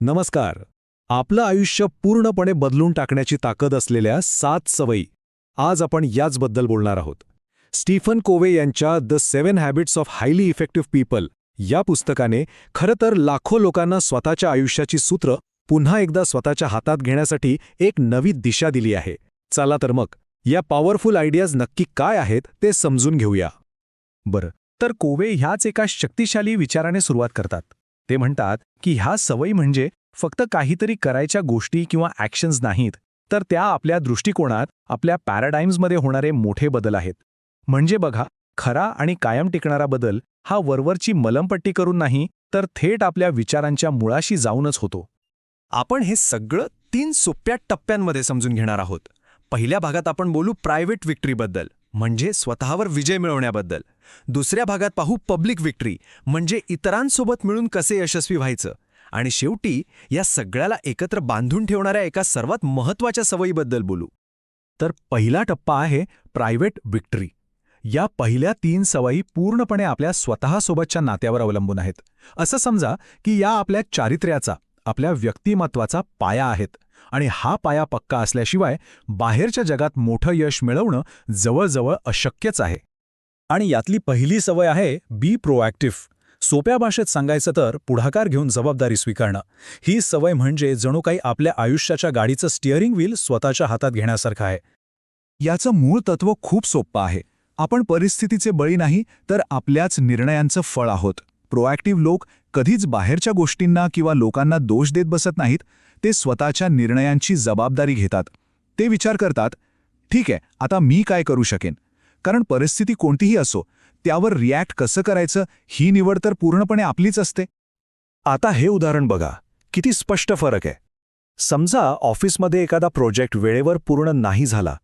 नमस्कार. आपलं आयुष्य पूर्णपणे बदलून टाकण्याची ताकद असलेल्या सात सवयी आज आपण याचबद्दल बोलणार आहोत. स्टीफन कोवे यांच्या the seven habits of highly effective people या पुस्तकाने खरं तर लाखो लोकांना स्वतःच्या आयुष्याची सूत्र पुन्हा एकदा स्वतःच्या हातात घेण्यासाठी एक नवी दिशा दिली आहे. चला तर मग या पॉवरफुल आयडियाज नक्की काय आहेत ते समजून घेऊया. बरं तर कोवे ह्याच एका शक्तिशाली विचाराने सुरुवात करतात. ते म्हणतात की ह्या सवयी म्हणजे फक्त काहीतरी करायच्या गोष्टी किंवा ॲक्शन्स नाहीत तर त्या आपल्या दृष्टिकोनात आपल्या पॅराडाईम्समध्ये होणारे मोठे बदल आहेत. म्हणजे बघा खरा आणि कायम टिकणारा बदल हा वरवरची मलमपट्टी करून नाही तर थेट आपल्या विचारांच्या मुळाशी जाऊनच होतो. आपण हे सगळं तीन सोप्या टप्प्यांमध्ये समजून घेणार आहोत. पहिल्या भागात आपण बोलू प्रायव्हेट विक्ट्रीबद्दल म्हणजे स्वतःवर विजय मिळवण्याबद्दल. दुसऱ्या भागात पाहू पब्लिक विक्ट्री म्हणजे इतरांसोबत मिळून कसे यशस्वी व्हायचं. आणि शेवटी या सगळ्याला एकत्र बांधून ठेवणाऱ्या एका सर्वात महत्त्वाच्या सवयीबद्दल बोलू. तर पहिला टप्पा आहे प्रायव्हेट विक्ट्री. या पहिल्या तीन सवयी पूर्णपणे आपल्या स्वतःसोबतच्या नात्यावर अवलंबून आहेत. असं समजा की या आपल्या चारित्र्याचा आपल्या व्यक्तिमत्वाचा पाया आहेत. आणि हा पाया पक्का असल्याशिवाय बाहेरच्या जगात मोठं यश मिळवणं जवळजवळ अशक्यच आहे. आणि यातली पहिली सवय आहे बी प्रोॲक्टिव्ह सोप्या भाषेत सांगायचं तर पुढाकार घेऊन जबाबदारी स्वीकारणं. ही सवय म्हणजे जणू काही आपल्या आयुष्याच्या गाडीचं स्टिअरिंग व्हील स्वतःच्या हातात घेण्यासारखं आहे. याचं मूळ तत्व खूप सोपं आहे. आपण परिस्थितीचे बळी नाही तर आपल्याच निर्णयांचं फळ आहोत. प्रोॲक्टिव्ह लोक कधीच बाहेरच्या गोष्टींना किंवा लोकांना दोष देत बसत नाहीत ते स्वतःच्या निर्णयांची जबाबदारी घेतात. ते विचार करतात ठीक आहे आता मी काय करू शकेन? कारण परिस्थिती कोणतीही असो त्यावर रिॲक्ट कसं करायचं ही निवड तर पूर्णपणे आपलीच असते. आता हे उदाहरण बघा. किती स्पष्ट फरक आहे. समजा ऑफिसमध्ये एखादा प्रोजेक्ट वेळेवर पूर्ण नाही झाला.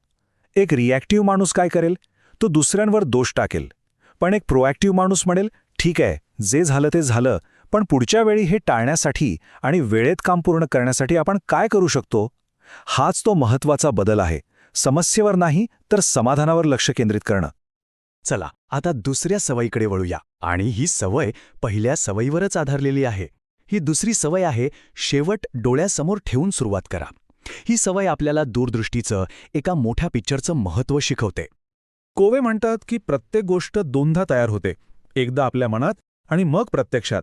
एक रिॲक्टिव्ह माणूस काय करेल? तो दुसऱ्यांवर दोष टाकेल. पण एक प्रोॲक्टिव्ह माणूस म्हणेल ठीक आहे जे झालं ते झालं. पण पुढच्या वेळी हे टाळण्यासाठी आणि वेळेत काम पूर्ण करण्यासाठी आपण काय करू शकतो? हाच तो महत्त्वाचा बदल आहे. समस्येवर नाही तर समाधानावर लक्ष केंद्रित करणं. चला आता दुसऱ्या सवयीकडे वळूया. आणि ही सवय पहिल्या सवयीवरच आधारलेली आहे. ही दुसरी सवय आहे शेवट डोळ्यासमोर ठेवून सुरुवात करा. ही सवय आपल्याला दूरदृष्टीचं एका मोठ्या पिक्चरचं महत्त्व शिकवते. कोवे म्हणतात की प्रत्येक गोष्ट दोनदा तयार होते. एकदा आपल्या मनात आणि मग प्रत्यक्षात.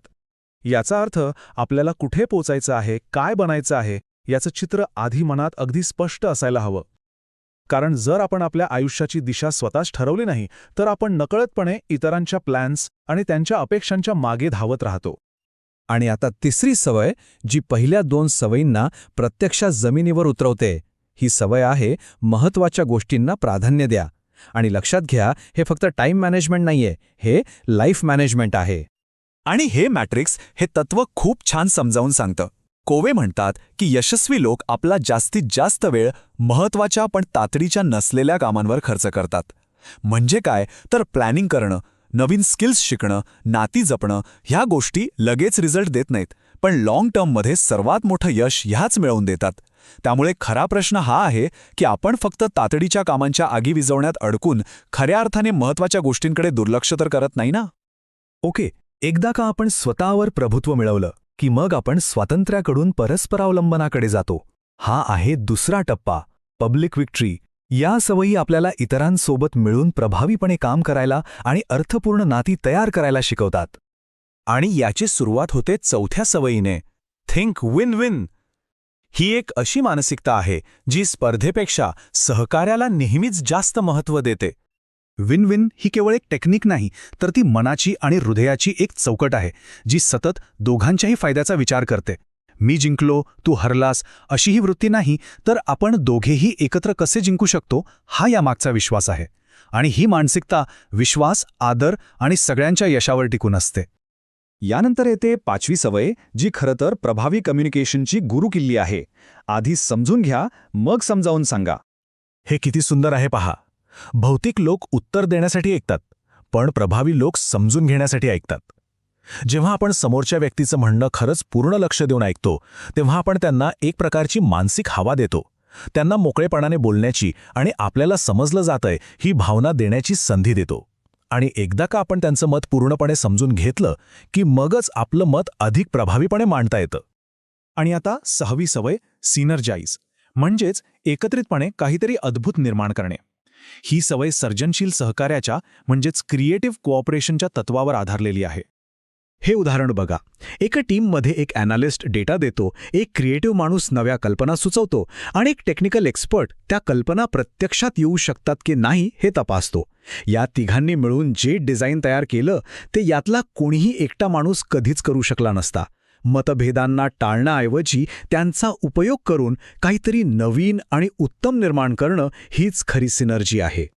याचा अर्थ आपल्याला कुठे पोचायचं आहे काय बनायचं आहे याचं चित्र आधी मनात अगदी स्पष्ट असायला हवं. कारण जर आपण आपल्या आयुष्याची दिशा स्वतःच ठरवली नाही तर आपण नकळतपणे इतरांच्या प्लॅन्स आणि त्यांच्या अपेक्षांच्या मागे धावत राहतो. आणि आता तिसरी सवय जी पहिल्या दोन सवयींना प्रत्यक्षात जमिनीवर उतरवते ही सवय आहे महत्त्वाच्या गोष्टींना प्राधान्य द्या. आणि लक्षात घ्या हे फक्त टाईम मॅनेजमेंट नाहीये हे लाईफ मॅनेजमेंट आहे. आणि हे मॅट्रिक्स हे तत्व खूप छान समजावून सांगतं. कोवे म्हणतात की यशस्वी लोक आपला जास्तीत जास्त वेळ महत्त्वाच्या पण तातडीच्या नसलेल्या कामांवर खर्च करतात. म्हणजे काय? तर प्लॅनिंग करणं नवीन स्किल्स शिकणं नाती जपणं ह्या गोष्टी लगेच रिझल्ट देत नाहीत. पण लाँग टर्ममध्ये सर्वात मोठं यश ह्याच मिळवून देतात. त्यामुळे खरा प्रश्न हा आहे की आपण फक्त तातडीच्या कामांच्या आगी विजवण्यात अडकून खऱ्या अर्थाने महत्त्वाच्या गोष्टींकडे दुर्लक्ष तर करत नाही ना? ओके एकदा का आपण स्वतःवर प्रभुत्व मिळवलं की मग आपण स्वातंत्र्याकडून परस्परावलंबनाकडे जातो. हा आहे दुसरा टप्पा पब्लिक विक्ट्री. या सवयी आपल्याला इतरांसोबत मिळून प्रभावीपणे काम करायला आणि अर्थपूर्ण नाती तयार करायला शिकवतात. आणि याची सुरुवात होते चौथ्या सवयीने. थिंक विन विन ही एक अशी मानसिकता आहे जी स्पर्धेपेक्षा सहकार्याला नेहमीच जास्त महत्त्व देते. विन विन ही केवळ एक टेक्निक नाही तर ती मनाची आणि हृदयाची एक चौकट आहे जी सतत दोघांच्याही फायद्याचा विचार करते. मी जिंकलो तू हरलास अशी ही वृत्ती नाही तर आपण दोघेही एकत्र कसे जिंकू शकतो हा यामागचा विश्वास आहे. आणि ही मानसिकता विश्वास आदर आणि सगळ्यांच्या यशावर टिकून असते. यानंतर येते पाचवी सवय जी खरं तर प्रभावी कम्युनिकेशनची गुरुकिल्ली आहे. आधी समजून घ्या मग समजावून सांगा. हे किती सुंदर आहे पहा. भौतिक लोक उत्तर देण्यासाठी ऐकतात पण प्रभावी लोक समजून घेण्यासाठी ऐकतात. जेव्हा आपण समोरच्या व्यक्तीचं म्हणणं खरंच पूर्ण लक्ष देऊन ऐकतो तेव्हा आपण त्यांना एक प्रकारची मानसिक हवा देतो. त्यांना मोकळेपणाने बोलण्याची आणि आपल्याला समजलं जातंय ही भावना देण्याची संधी देतो. आणि एकदा का आपण त्यांचं मत पूर्णपणे समजून घेतलं की मगच आपलं मत अधिक प्रभावीपणे मांडता येतं. आणि आता सहावी सवय सिनर्जाईज म्हणजेच एकत्रितपणे काहीतरी अद्भुत निर्माण करणे. ही सवय सर्जनशील सहकार्याच्या म्हणजेच क्रिएटिव्ह कोऑपरेशनच्या तत्वावर आधारलेली आहे. हे उदाहरण बघा. एका टीममध्ये एक अॅनालिस्ट डेटा देतो एक क्रिएटिव्ह माणूस नव्या कल्पना सुचवतो आणि एक टेक्निकल एक्सपर्ट त्या कल्पना प्रत्यक्षात येऊ शकतात की नाही हे तपासतो. या तिघांनी मिळून जे डिझाईन तयार केलं ते यातला कोणीही एकटा माणूस कधीच करू शकला नसता. मतभेदांना टाळण्याऐवजी त्यांचा उपयोग करून काहीतरी नवीन आणि उत्तम निर्माण करणं हीच खरी सिनर्जी आहे.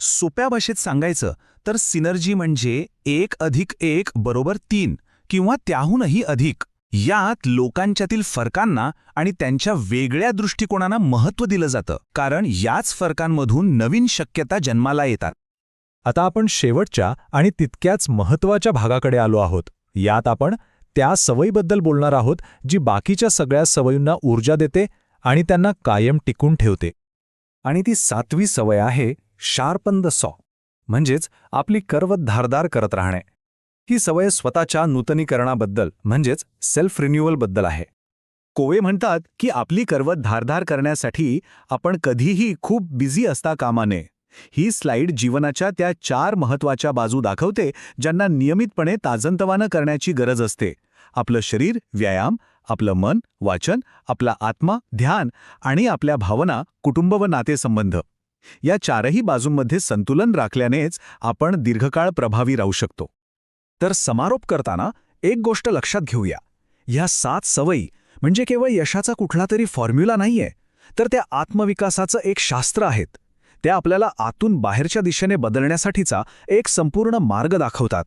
सोप्या भाषेत सांगायचं तर सिनर्जी म्हणजे एक अधिक एक बरोबर तीन किंवा त्याहूनही अधिक. यात लोकांच्यातील फरकांना आणि त्यांच्या वेगळ्या दृष्टिकोनांना महत्त्व दिलं जातं कारण याच फरकांमधून नवीन शक्यता जन्माला येतात. आता आपण शेवटच्या आणि तितक्याच महत्त्वाच्या भागाकडे आलो आहोत. यात आपण त्या सवयीबद्दल बोलणार आहोत जी बाकीच्या सगळ्या सवयींना ऊर्जा देते आणि त्यांना कायम टिकून ठेवते. आणि ती सातवी सवय आहे शार्पन द सॉ म्हणजेच आपली करवत धारदार करत राहणे. ही सवय स्वतःच्या नूतनीकरणाबद्दल म्हणजेच सेल्फ रिन्युअलबद्दल आहे. कोवे म्हणतात की आपली करवत धारधार करण्यासाठी आपण कधीही खूप बिझी असता कामा नये. ही स्लाइड जीवनाच्या त्या चार महत्त्वाच्या बाजू दाखवते ज्यांना नियमितपणे ताजंतवानं करण्याची गरज असते. आपलं शरीर व्यायाम आपलं मन वाचन आपला आत्मा ध्यान आणि आपल्या भावना कुटुंब व नातेसंबंध. या चारही बाजूंमध्ये संतुलन राखल्यानेच आपण दीर्घकाळ प्रभावी राहू शकतो. तर समारोप करताना एक गोष्ट लक्षात घेऊया. ह्या सात सवयी म्हणजे केवळ यशाचा कुठला तरी फॉर्म्युला नाहीये तर त्या आत्मविकासाचं एक शास्त्र आहेत. त्या आपल्याला आतून बाहेरच्या दिशेने बदलण्यासाठीचा एक संपूर्ण मार्ग दाखवतात.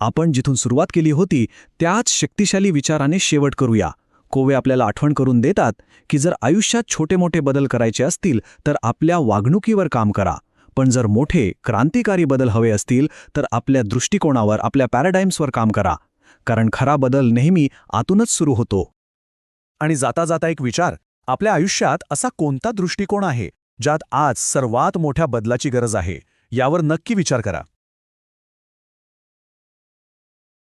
आपण जिथून सुरुवात केली होती त्याच शक्तिशाली विचाराने शेवट करूया. कोवे आपल्याला आठवण करून देतात की जर आयुष्यात छोटे मोठे बदल करायचे असतील तर आपल्या वागणुकीवर काम करा. पण जर मोठे क्रांतिकारी बदल हवे असतील तर आपल्या दृष्टिकोनावर आपल्या पॅराडाईम्सवर काम करा. कारण खरा बदल नेहमी आतूनच सुरू होतो. आणि जाता जाता एक विचार आपल्या आयुष्यात असा कोणता दृष्टिकोन आहे? ज्यात आज सर्वात मोठ्या बदलाची गरज आहे यावर नक्की विचार करा.